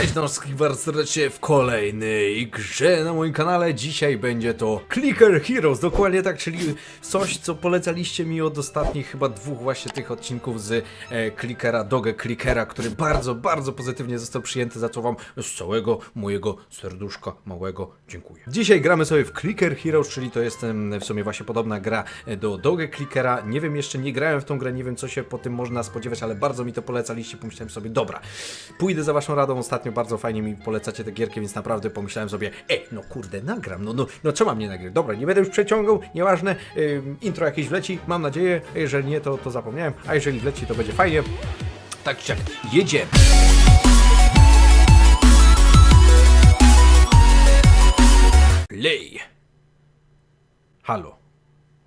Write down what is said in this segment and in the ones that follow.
Cześć, no bardzo serdecznie w kolejnej grze na moim kanale. Dzisiaj będzie to Clicker Heroes, dokładnie tak, czyli coś, co polecaliście mi od ostatnich chyba dwóch właśnie tych odcinków z e, Clickera, Dogę Clickera, który bardzo, bardzo pozytywnie został przyjęty, za co wam z całego mojego serduszka małego dziękuję. Dzisiaj gramy sobie w Clicker Heroes, czyli to jest w sumie właśnie podobna gra e, do Dogę Clickera. Nie wiem, jeszcze nie grałem w tą grę, nie wiem co się po tym można spodziewać, ale bardzo mi to polecaliście, pomyślałem sobie, dobra, pójdę za waszą radą, ostatnio bardzo fajnie mi polecacie te gierki, więc naprawdę pomyślałem sobie, ej, no kurde, nagram, no, no, no co mam nie nagrać? Dobra, nie będę już przeciągał, nieważne, ym, intro jakieś wleci, mam nadzieję, jeżeli nie, to, to zapomniałem, a jeżeli wleci, to będzie fajnie. Tak czy jedziemy. Play. Halo.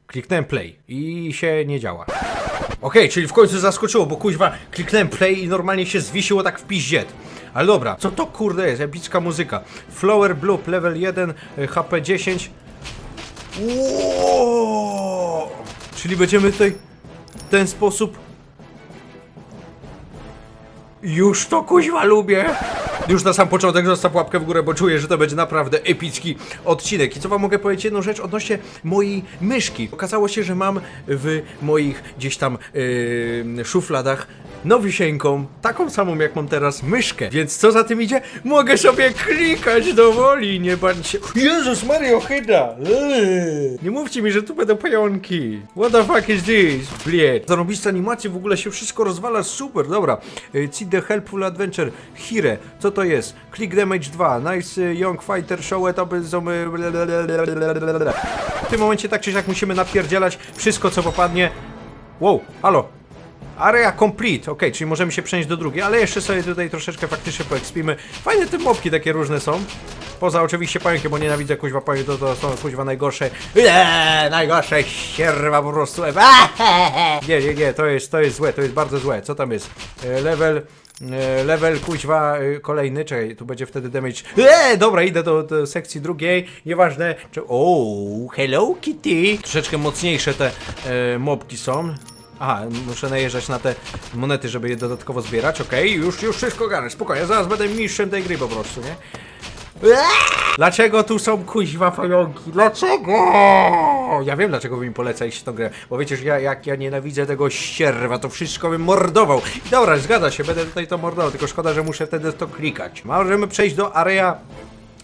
Kliknąłem play i się nie działa. Okej, czyli w końcu zaskoczyło, bo kuźwa kliknąłem play i normalnie się zwiesiło tak w piździet. Ale dobra, co to kurde jest? Epicka muzyka. Flower Bloop, level 1, y, HP 10. Ło! Czyli będziemy tutaj w ten sposób już to kuźwa lubię! Już na sam początek zostaw łapkę w górę, bo czuję, że to będzie naprawdę epicki odcinek. I co wam mogę powiedzieć? Jedną rzecz odnośnie mojej myszki. Okazało się, że mam w moich gdzieś tam yy, szufladach nowisieńką, taką samą jak mam teraz myszkę. Więc co za tym idzie? Mogę sobie klikać do woli, nie bądź się... Jezus Mario Hyda! Eee. Nie mówcie mi, że tu będą pająki. What the fuck is this? Bliet. Zarobiste animacje, w ogóle się wszystko rozwala, super, dobra. See the Helpful Adventure, Hire, co to jest? Click Damage 2, Nice y, Young Fighter Show, etapy zomy... W tym momencie tak czy siak musimy napierdzielać wszystko, co popadnie. Wow, halo, Area complete, ok, czyli możemy się przenieść do drugiej, ale jeszcze sobie tutaj troszeczkę faktycznie poekspimy. Fajne te mopki takie różne są. Poza oczywiście pająki, bo nienawidzę kuźwa pająki, to, to są kuźwa najgorsze. Eee, najgorsze ścierwa po prostu. Eee, Nie, nie, nie, to jest, to jest złe, to jest bardzo złe. Co tam jest? E, Level... e, Level kuźwa e, kolejny, czekaj, tu będzie wtedy damage. Eee, dobra, idę do, do sekcji drugiej, nieważne. Czy... O, hello Kitty. Troszeczkę mocniejsze te e, mobki są. Aha, muszę najeżdżać na te monety, żeby je dodatkowo zbierać. Okej, już, już wszystko garnę, spokojnie, zaraz będę mistrzem tej gry po prostu, nie? Dlaczego tu są kuźwa pająki? Dlaczego? Ja wiem, dlaczego wy mi polecaliście tę grę, bo wiecie, że ja, jak ja nienawidzę tego ścierwa, to wszystko bym mordował. I dobra, zgadza się, będę tutaj to mordował, tylko szkoda, że muszę wtedy to klikać. Możemy przejść do area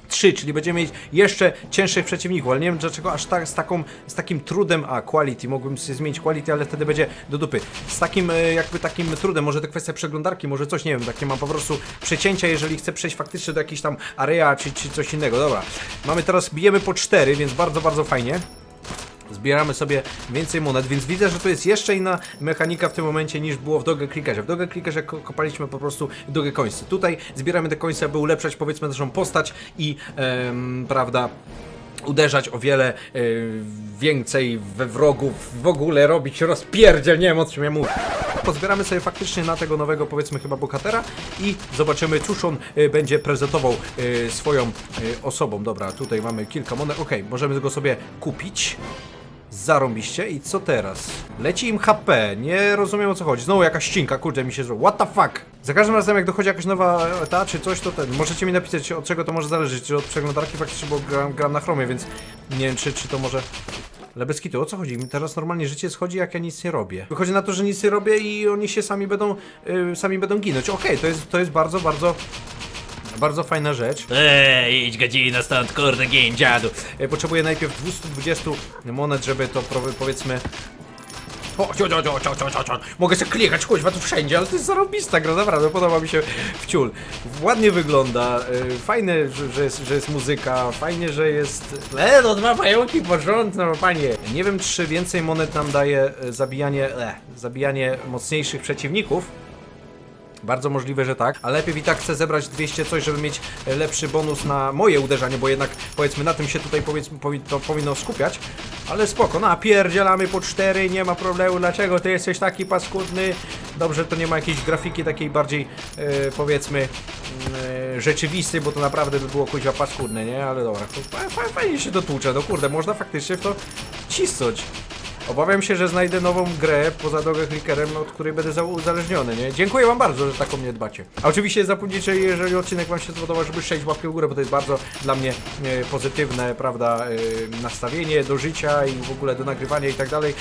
3, czyli będziemy mieć jeszcze cięższych przeciwników, ale nie wiem dlaczego aż tak, z, taką, z takim trudem, a quality, mogłem sobie zmienić quality, ale wtedy będzie do dupy. Z takim e, jakby takim trudem, może to kwestia przeglądarki, może coś, nie wiem, takie mam po prostu przecięcia, jeżeli chcę przejść faktycznie do jakiejś tam area, czy, czy coś innego, dobra. Mamy teraz, bijemy po 4, więc bardzo, bardzo fajnie. Zbieramy sobie więcej monet, więc widzę, że to jest jeszcze inna mechanika w tym momencie niż było w Dogge Clickerze. W Dogge Clickerze ko- kopaliśmy po prostu Dogge Coinsy. Tutaj zbieramy te coinsy, aby ulepszać powiedzmy naszą postać i em, prawda uderzać o wiele e, więcej we wrogów, w ogóle robić rozpierdziel, nie wiem o czym ja mówię. Pozbieramy sobie faktycznie na tego nowego powiedzmy chyba bohatera i zobaczymy cóż on e, będzie prezentował e, swoją e, osobą. Dobra, tutaj mamy kilka monet, okej, możemy go sobie kupić. Zarąbiście i co teraz? Leci im HP, nie rozumiem o co chodzi. Znowu jakaś ścinka, kurde mi się zrobiło. What the fuck? Za każdym razem jak dochodzi jakaś nowa ta czy coś, to ten. Możecie mi napisać od czego to może zależeć, czy od przeglądarki faktycznie, bo gram, gram na chromie, więc nie wiem czy, czy to może... Ale bez kitu, o co chodzi? Mi teraz normalnie życie schodzi, jak ja nic nie robię. Wychodzi na to, że nic nie robię i oni się sami będą, y, sami będą ginąć. Okej, to, jest, to jest bardzo, bardzo, bardzo fajna rzecz. Ej, idź godzina stąd, kurde, gin, dziadu. E, Potrzebuję najpierw 220 monet, żeby to pro- powiedzmy. O, cio, cio, cio, cio, cio, cio, cio. Mogę sobie klikać kuźwa tu wszędzie, ale to jest zarobista gra, naprawdę podoba mi się wciul. Ładnie wygląda, e, fajne, że, że, jest, że jest muzyka, fajnie, że jest... E, no dwa pająki porządne, no panie. Nie wiem, czy więcej monet nam daje e, zabijanie, e, zabijanie mocniejszych przeciwników. Bardzo możliwe, że tak, ale lepiej i tak chcę zebrać 200 coś, żeby mieć e, lepszy bonus na moje uderzanie, bo jednak powiedzmy na tym się tutaj powiedzmy powi to powinno skupiać. Ale spoko, napierdzielamy po 4, nie ma problemu, dlaczego ty jesteś taki paskudny? Dobrze, to nie ma jakiejś grafiki takiej bardziej e, powiedzmy e, rzeczywistej, bo to naprawdę by było kuźwa paskudne, nie? Ale dobra, fajnie się to tłucze, no kurde, można faktycznie w to cisnąć. Obawiam się, że znajdę nową grę poza Dogę Clickerem, od której będę za- uzależniony, nie? Dziękuję wam bardzo, że tak o mnie dbacie. A oczywiście zapomnijcie, jeżeli odcinek wam się spodobał, żeby strzelić łapkę w górę, bo to jest bardzo dla mnie e, pozytywne, prawda, e, nastawienie do życia i w ogóle do nagrywania i tak dalej.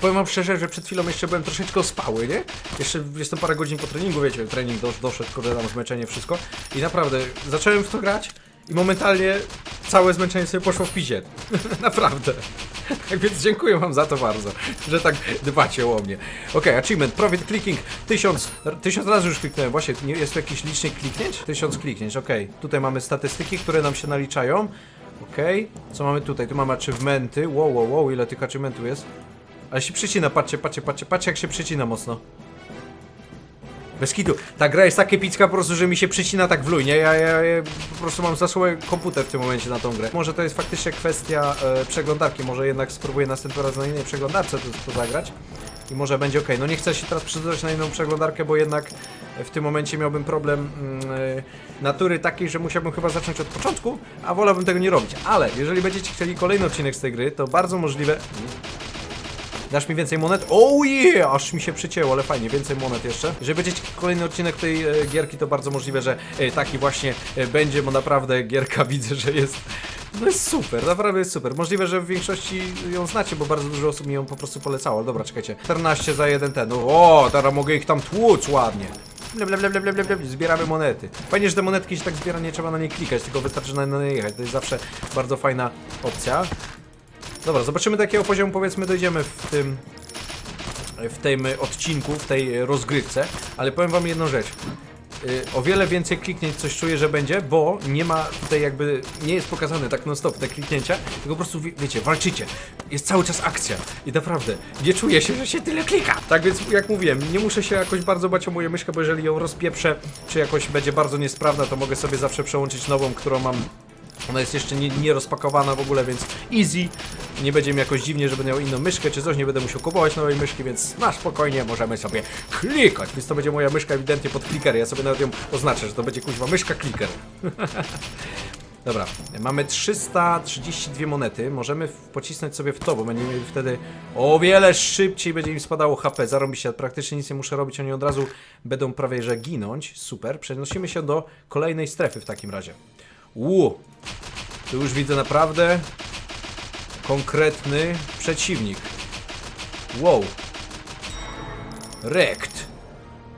Powiem wam szczerze, że przed chwilą jeszcze byłem troszeczkę ospały, nie? Jeszcze jestem parę godzin po treningu, wiecie, trening dosz, doszedł, kurde, tam zmęczenie, wszystko. I naprawdę, zacząłem w to grać i momentalnie całe zmęczenie sobie poszło w pizie. naprawdę. Tak więc dziękuję wam za to bardzo, że tak dbacie o mnie. Okej, achievement, profit clicking, tysiąc, tysiąc razy już kliknąłem, właśnie, nie, jest tu jakiś licznik kliknięć? Tysiąc kliknięć, okej. Tutaj mamy statystyki, które nam się naliczają. Okej, co mamy tutaj? Tu mamy achievementy, wow, wow, wow, ile tych achievementów jest? Ale się przycina, patrzcie, patrzcie, patrzcie, patrzcie jak się przycina mocno. Bez kitu. Ta gra jest tak epicka po prostu, że mi się przycina tak w luj, nie? Ja, ja, ja po prostu mam zasłony komputer w tym momencie na tą grę. Może to jest faktycznie kwestia e, przeglądarki, może jednak spróbuję następnym razem na innej przeglądarce to, to zagrać. I może będzie ok. No nie chcę się teraz przedłużać na inną przeglądarkę, bo jednak w tym momencie miałbym problem e, natury takiej, że musiałbym chyba zacząć od początku, a wolałbym tego nie robić. Ale jeżeli będziecie chcieli kolejny odcinek z tej gry, to bardzo możliwe... Dasz mi więcej monet? Oh yeah! Aż mi się przycięło, ale fajnie, więcej monet jeszcze. Jeżeli będziecie kolejny odcinek tej e, gierki, to bardzo możliwe, że e, taki właśnie e, będzie, bo naprawdę gierka widzę, że jest... No jest super, naprawdę jest super. Możliwe, że w większości ją znacie, bo bardzo dużo osób mi ją po prostu polecało. Ale dobra, czekajcie. 14 za jeden ten. O, teraz mogę ich tam tłuc ładnie. Ble, ble, ble, ble, ble, ble, ble. Zbieramy monety. Fajnie, że te monetki się tak zbiera, nie trzeba na nie klikać, tylko wystarczy na nie jechać. To jest zawsze bardzo fajna opcja. Dobra, zobaczymy do jakiego poziomu powiedzmy dojdziemy w tym w tym odcinku, w tej rozgrywce, ale powiem wam jedną rzecz. Y, O wiele więcej kliknięć coś czuję, że będzie, bo nie ma tutaj jakby, nie jest pokazane tak non stop te kliknięcia, tylko po prostu wie, wiecie, walczycie. Jest cały czas akcja i naprawdę nie czuję się, że się tyle klika. Tak więc jak mówiłem, nie muszę się jakoś bardzo bać o moją myszkę, bo jeżeli ją rozpieprzę, czy jakoś będzie bardzo niesprawna, to mogę sobie zawsze przełączyć nową, którą mam ona jest jeszcze nie, nie rozpakowana w ogóle, więc easy. Nie będzie mi jakoś dziwnie, że będę miał inną myszkę czy coś, nie będę musiał kupować nowej myszki, więc na spokojnie możemy sobie klikać. Więc to będzie moja myszka ewidentnie pod klikery. Ja sobie nawet ją oznaczę, że to będzie kuźwa myszka kliker. Dobra, mamy 332 monety. Możemy pocisnąć sobie w to, bo będziemy mieli wtedy o wiele szybciej będzie im spadało HP. Zarobi się, praktycznie nic nie muszę robić, oni od razu będą prawie że ginąć. Super, przenosimy się do kolejnej strefy w takim razie. Uuu, tu już widzę naprawdę konkretny przeciwnik. Wow. Rekt.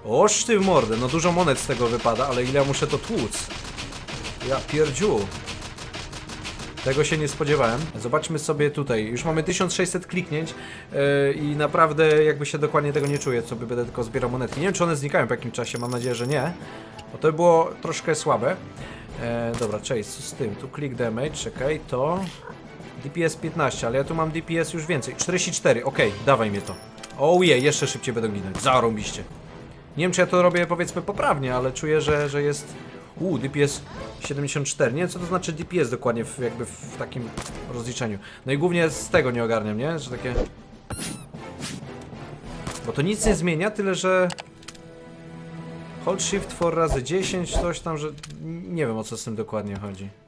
Oż ty w mordę, no dużo monet z tego wypada, ale ile ja muszę to tłuc? Ja pierdziu. Tego się nie spodziewałem. Zobaczmy sobie tutaj. Już mamy 1600 kliknięć yy, i naprawdę jakby się dokładnie tego nie czuję, co by będę tylko zbierał monetki. Nie wiem, czy one znikają po jakim czasie, mam nadzieję, że nie. Bo to by było troszkę słabe. E, dobra, cześć, co z tym? Tu click damage, czekaj, to... DPS 15, ale ja tu mam DPS już więcej. 44, okej, dawaj mnie to. Yeah, jeszcze szybciej będę ginąć. Zarąbiście. Nie wiem, czy ja to robię powiedzmy poprawnie, ale czuję, że, że jest... Uuu, DPS 74. Nie wiem, co to znaczy DPS dokładnie w, jakby w takim rozliczeniu. No i głównie z tego nie ogarniam, nie? Że takie... Bo to nic nie zmienia, tyle że... Hold shift for razy 10, coś tam, że... Nie wiem, o co z tym dokładnie chodzi.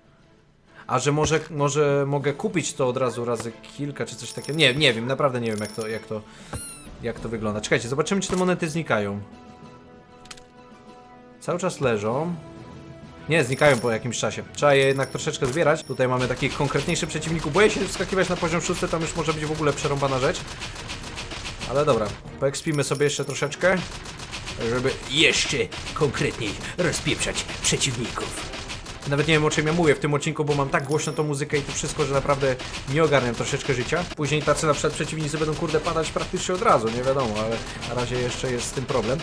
A że może, może mogę kupić to od razu razy kilka, czy coś takiego? Nie, nie wiem, naprawdę nie wiem, jak to, jak to, jak to wygląda. Czekajcie, zobaczymy, czy te monety znikają. Cały czas leżą. Nie, znikają po jakimś czasie. Trzeba je jednak troszeczkę zbierać. Tutaj mamy takich konkretniejszych przeciwników. Boję się wskakiwać na poziom 6, tam już może być w ogóle przerąbana rzecz. Ale dobra, poekspimy sobie jeszcze troszeczkę, żeby Jeszcze konkretniej rozpieprzać przeciwników. Nawet nie wiem o czym ja mówię w tym odcinku, bo mam tak głośno tą muzykę i to wszystko, że naprawdę nie ogarniam troszeczkę życia. Później tacy na przykład przeciwnicy będą kurde padać praktycznie od razu, nie wiadomo, ale na razie jeszcze jest z tym problem.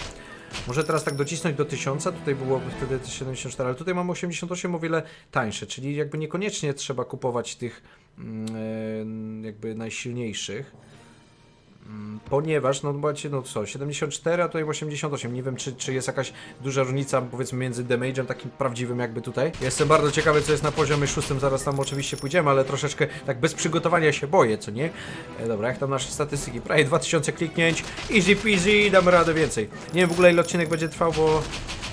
Może teraz tak docisnąć do 1000, tutaj byłoby wtedy 74, ale tutaj mam 88 o wiele tańsze, czyli jakby niekoniecznie trzeba kupować tych mm, e, jakby najsilniejszych. Ponieważ, no macie, no co, 74, a tutaj 88. Nie wiem, czy, czy jest jakaś duża różnica, powiedzmy, między damage'em takim prawdziwym jakby tutaj. Jestem bardzo ciekawy, co jest na poziomie szóstym, zaraz tam oczywiście pójdziemy, ale troszeczkę tak bez przygotowania się boję, co nie? E, dobra, jak tam nasze statystyki? Prawie 2000 kliknięć, easy peasy, damy radę więcej. Nie wiem w ogóle ile odcinek będzie trwał, bo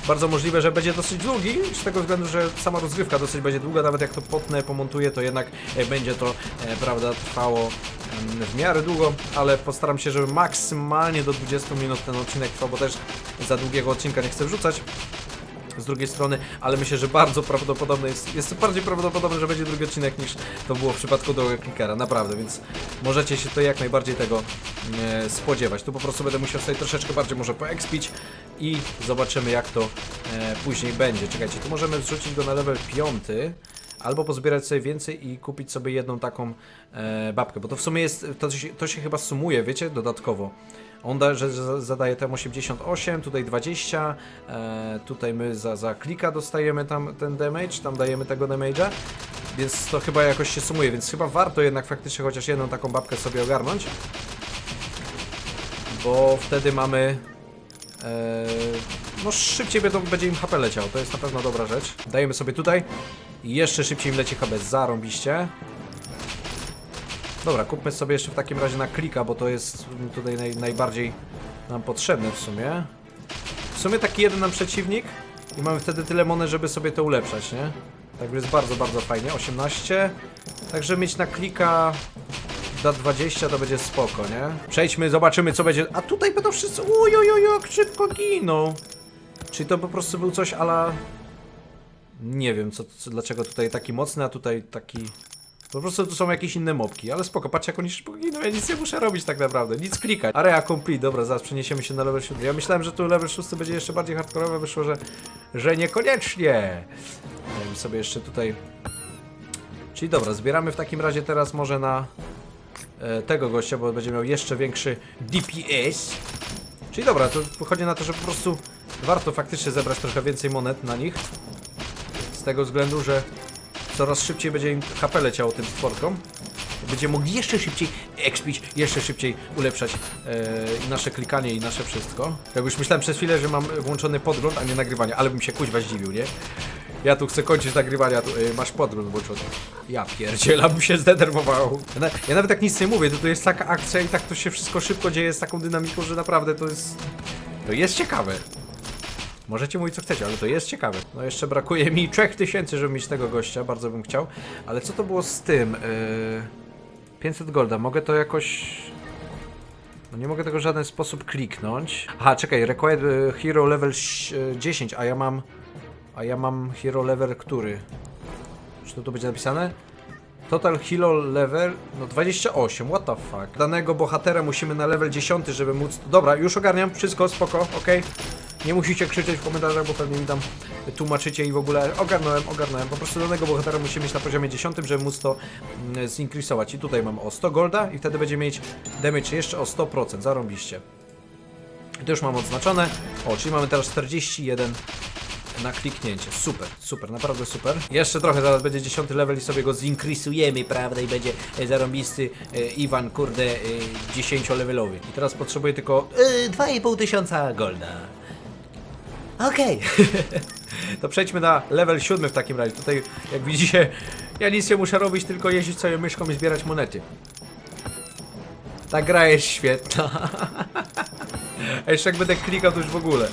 bardzo możliwe, że będzie dosyć długi, z tego względu, że sama rozgrywka dosyć będzie długa, nawet jak to potnę, pomontuję, to jednak e, będzie to, e, prawda, trwało em, w miarę długo, ale postaram się, żeby maksymalnie do 20 minut ten odcinek trwał, bo też za długiego odcinka nie chcę wrzucać z drugiej strony, ale myślę, że bardzo prawdopodobne jest, jest bardziej prawdopodobne, że będzie drugi odcinek niż to było w przypadku do naprawdę, więc możecie się to jak najbardziej tego e, spodziewać. Tu po prostu będę musiał sobie troszeczkę bardziej może poekspić i zobaczymy jak to e, później będzie. Czekajcie, tu możemy zrzucić go na level 5. Albo pozbierać sobie więcej i kupić sobie jedną taką e, babkę, bo to w sumie jest, to się, to się chyba sumuje, wiecie, dodatkowo. On da, że że zadaje tam 88, tutaj 20, e, tutaj my za, za klika dostajemy tam ten damage, tam dajemy tego damage'a, więc to chyba jakoś się sumuje, więc chyba warto jednak faktycznie chociaż jedną taką babkę sobie ogarnąć, bo wtedy mamy, no szybciej będą, będzie im HP leciał, to jest na pewno dobra rzecz. Dajemy sobie tutaj jeszcze szybciej im leci HP, zarąbiście. Dobra, kupmy sobie jeszcze w takim razie na klika, bo to jest tutaj naj, najbardziej nam potrzebne w sumie. W sumie taki jeden nam przeciwnik i mamy wtedy tyle monet, żeby sobie to ulepszać, nie? Tak jest bardzo, bardzo fajnie. 18. Także mieć na klika da 20 to będzie spoko, nie? Przejdźmy, zobaczymy co będzie. A tutaj będą wszyscy. Ujojojo, jak szybko giną. Czyli to po prostu był coś ala. Nie wiem, co, co, dlaczego tutaj taki mocny, a tutaj taki. Po prostu tu są jakieś inne mobki, ale spoko, patrzcie jak oni szybko giną, ja nic nie muszę robić tak naprawdę, nic klikać. Area complete, dobra, zaraz przeniesiemy się na level 7. Ja myślałem, że tu level 6 będzie jeszcze bardziej hardkorowe, wyszło, że, że niekoniecznie. Dajmy sobie jeszcze tutaj... Czyli dobra, zbieramy w takim razie teraz może na tego gościa, bo będzie miał jeszcze większy DPS. Czyli dobra, to wychodzi na to, że po prostu warto faktycznie zebrać trochę więcej monet na nich. Z tego względu, że coraz szybciej będzie im HP leciało tym stworkom. Będziemy mogli jeszcze szybciej expić, jeszcze szybciej ulepszać e, nasze klikanie i nasze wszystko. Jak już myślałem przez chwilę, że mam włączony podgląd, a nie nagrywanie, ale bym się kuźwa zdziwił, nie? Ja tu chcę kończyć nagrywanie, a tu e, masz podgląd włączony. Ja pierdziela, bym się zdenerwował. Ja, ja nawet tak nic nie mówię, to, to jest taka akcja i tak to się wszystko szybko dzieje z taką dynamiką, że naprawdę to jest... To jest ciekawe. Możecie mówić co chcecie, ale to jest ciekawe. No jeszcze brakuje mi 3000, żeby mieć tego gościa, bardzo bym chciał. Ale co to było z tym? Yy... 500 golda, mogę to jakoś... No nie mogę tego w żaden sposób kliknąć. Aha, czekaj, required y, hero level ś- y, 10, a ja mam... A ja mam hero level który? Czy to tu będzie napisane? Total hero level, no 28, what the fuck. Danego bohatera musimy na level 10, żeby móc... Dobra, już ogarniam, wszystko, spoko, okej. Nie musicie krzyczeć w komentarzach, bo pewnie mi tam tłumaczycie i w ogóle ogarnąłem, ogarnąłem. Po prostu danego bohatera musimy mieć na poziomie 10, żeby móc to mm, zinkreasować. I tutaj mam o 100 golda i wtedy będzie mieć damage jeszcze o 100%, zarąbiście. I to już mam odznaczone. O, czyli mamy teraz 41 na kliknięcie. Super, super, naprawdę super. Jeszcze trochę, zaraz będzie 10 level i sobie go zinkreasujemy, prawda? I będzie e, zarąbisty e, Iwan, kurde, e, 10-levelowy. I teraz potrzebuję tylko e, 2,5 tysiąca golda. Okej. to przejdźmy na level 7 w takim razie. Tutaj, jak widzicie, ja nic nie muszę robić, tylko jeździć sobie myszką i zbierać monety. Ta gra jest świetna. A jeszcze jak będę klikał, to już w ogóle.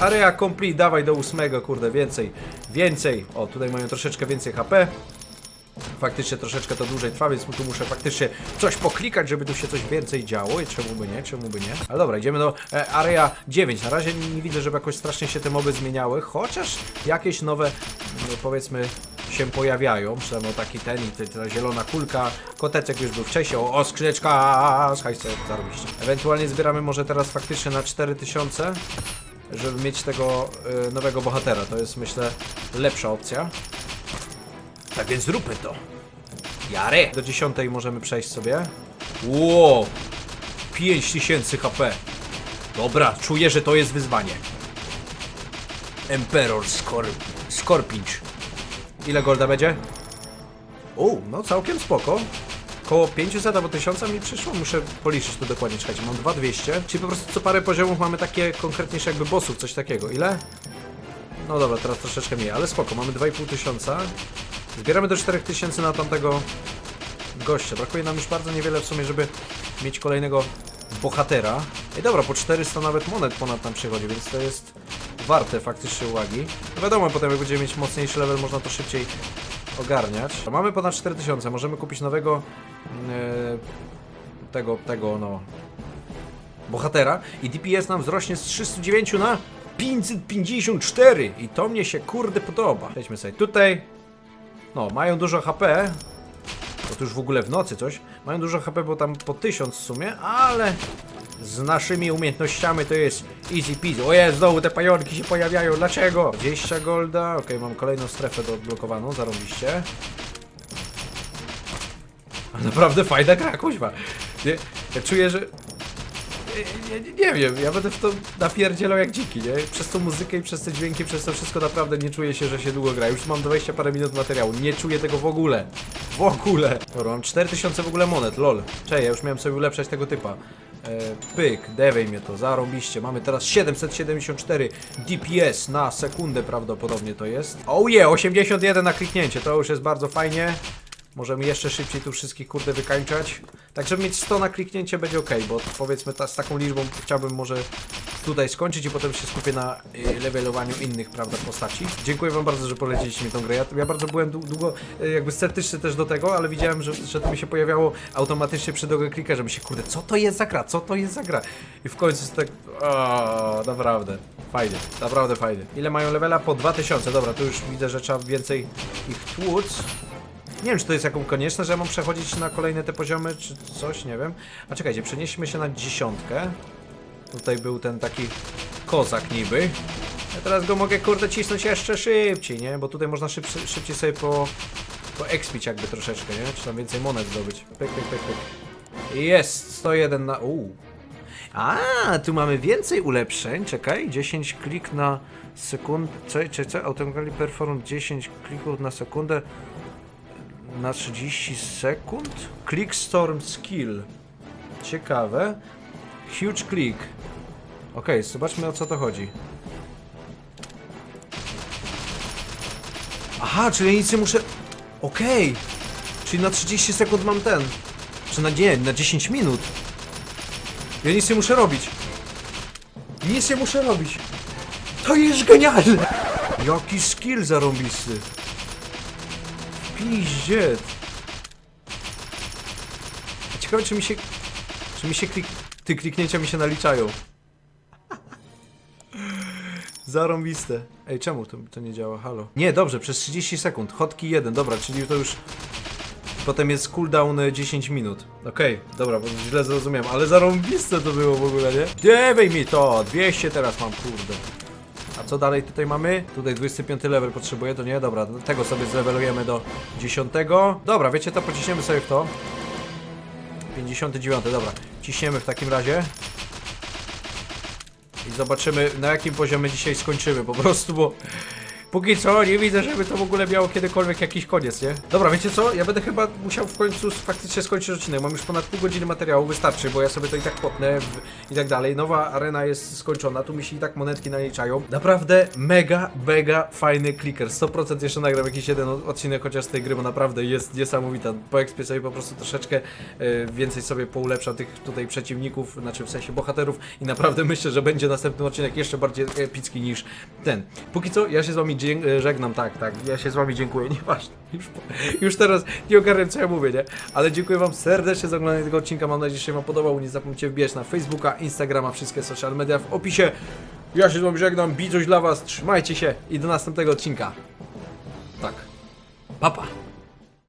Area complete, dawaj do ósmego, kurde, więcej, więcej. O, tutaj mają troszeczkę więcej HP. Faktycznie troszeczkę to dłużej trwa, więc tu muszę faktycznie coś poklikać, żeby tu się coś więcej działo i czemu by nie, czemu by nie. Ale dobra, idziemy do e, Area 9. Na razie nie, widzę, żeby jakoś strasznie się te moby zmieniały, chociaż jakieś nowe, no, powiedzmy, się pojawiają. Przynajmniej taki ten i ta zielona kulka. Koteczek już był wcześniej. O, o skrzyneczka! Słuchajcie, zarobiście. Ewentualnie zbieramy może teraz faktycznie na 4000 żeby mieć tego y, nowego bohatera. To jest myślę lepsza opcja. Tak więc zróbmy to. Jare! Do 10 możemy przejść sobie. Ło! 5000 HP. Dobra, czuję, że to jest wyzwanie. Emperor Skor Scorpinch. Ile golda będzie? O, no całkiem spoko. Koło 500 albo 1000 mi przyszło, muszę policzyć to dokładnie, czekajcie, mam 2200, czyli po prostu co parę poziomów mamy takie konkretniejsze jakby bossów, coś takiego. Ile? No dobra, teraz troszeczkę mniej, ale spoko, mamy 2500 tysiąca. Zbieramy do 4000 na tamtego gościa. Brakuje nam już bardzo niewiele w sumie, żeby mieć kolejnego bohatera. I dobra, po 400 nawet monet ponad tam przychodzi, więc to jest warte faktycznie uwagi. No wiadomo, potem jak będziemy mieć mocniejszy level, można to szybciej ogarniać. Mamy ponad 4000, możemy kupić nowego e, tego, tego, no bohatera i DPS nam wzrośnie z 309 na 554 i to mnie się kurde podoba. Lećmy sobie tutaj. No, mają dużo HP. Bo to już w ogóle w nocy coś. Mają dużo HP, bo tam po 1000 w sumie, ale z naszymi umiejętnościami to jest easy peasy. O jest, znowu te pająki się pojawiają. Dlaczego? 20 golda. Okej, mam kolejną strefę do odblokowaną, zarobiście. Naprawdę fajna gra, kuźwa. Nie, ja czuję, że nie, nie, nie wiem, ja będę w to napierdzielał jak dziki, nie? Przez tą muzykę i przez te dźwięki, przez to wszystko naprawdę nie czuję się, że się długo gra. Już mam 20 parę minut materiału, nie czuję tego w ogóle. W ogóle. Dobra, mam 4000 w ogóle monet, lol. Czej, ja już miałem sobie ulepszać tego typa. E, pyk, dewej mnie to, zarobiście. Mamy teraz 774 DPS na sekundę prawdopodobnie to jest. Oh yeah, 81 na kliknięcie, to już jest bardzo fajnie. Możemy jeszcze szybciej tu wszystkich kurde wykańczać. Tak, żeby mieć 100 na kliknięcie będzie ok, bo powiedzmy ta, z taką liczbą chciałbym może tutaj skończyć i potem się skupię na y, levelowaniu innych, prawda, postaci. Dziękuję wam bardzo, że poleciliście mi tą grę. Ja, ja bardzo byłem dłu- długo y, jakby sceptyczny też do tego, ale widziałem, że, że to mi się pojawiało automatycznie przy double clicka, że mi się kurde, co to jest za gra, co to jest za gra? I w końcu jest tak, o, naprawdę. Fajnie, naprawdę fajnie. Ile mają levela? Po 2000. Dobra, tu już widzę, że trzeba więcej ich tłuc. Nie wiem, czy to jest jaką konieczne, że ja mam przechodzić na kolejne te poziomy, czy coś, nie wiem. A czekajcie, przenieśmy się na dziesiątkę. Tutaj był ten taki kozak niby. Ja teraz go mogę, kurde, cisnąć jeszcze szybciej, nie? Bo tutaj można szyb, szybciej sobie po, po expić jakby troszeczkę, nie? Czy tam więcej monet zdobyć. Pyk, pyk, pyk, pyk. Jest, 101 na... Uuu. A, tu mamy więcej ulepszeń. Czekaj, 10 klik na sekundę. Co, co, co? Automatically perform 10 klików na sekundę na 30 sekund. Click Storm Skill. Ciekawe. Huge click. Okej, zobaczmy o co to chodzi. Aha, czyli ja nic nie muszę... Okej. Czyli na 30 sekund mam ten. Czy na nie, na 10 minut. Ja nic nie muszę robić. Nic nie muszę robić. To jest genialne! Jaki skill zarąbisty. Piździet. Ciekawe czy mi się... Czy mi się klik... Ty kliknięcia mi się naliczają. Zarąbiste. Ej, czemu to, to nie działa? Halo. Nie, dobrze, przez 30 sekund. Hotki 1, dobra, czyli to już... Potem jest cooldown e, 10 minut. Okej, dobra, bo źle zrozumiałem, ale zarąbiste to było w ogóle, nie? Dewaj mi to! 200 teraz mam, kurde. A co dalej tutaj mamy? Tutaj 25 level potrzebuję, to nie? Dobra, tego sobie zlevelujemy do 10. Dobra, wiecie to, pociśniemy sobie w to. 59, dobra. Ciśniemy w takim razie. I zobaczymy na jakim poziomie dzisiaj skończymy po prostu, bo póki co nie widzę, żeby to w ogóle miało kiedykolwiek jakiś koniec, nie? Dobra, wiecie co? Ja będę chyba musiał w końcu faktycznie skończyć odcinek. Mam już ponad pół godziny materiału, wystarczy, bo ja sobie to i tak potnę w, i tak dalej. Nowa arena jest skończona, tu mi się i tak monetki naliczają. Naprawdę mega, mega fajny clicker. 100% jeszcze nagram jakiś jeden od- odcinek chociaż z tej gry, bo naprawdę jest niesamowita. Po expie sobie po prostu troszeczkę e, więcej sobie poulepsza tych tutaj przeciwników, znaczy w sensie bohaterów i naprawdę myślę, że będzie następny odcinek jeszcze bardziej epicki niż ten. Póki co, ja się z wami żegnam, tak, tak, ja się z wami dziękuję, nieważne, już, już teraz nie ogarniam co ja mówię, nie? Ale dziękuję wam serdecznie za oglądanie tego odcinka, mam nadzieję, że się wam podobał, nie zapomnijcie wbijać na Facebooka, Instagrama, wszystkie social media w opisie. Ja się z wami żegnam, bić coś dla was, trzymajcie się i do następnego odcinka. Tak. Papa. Pa.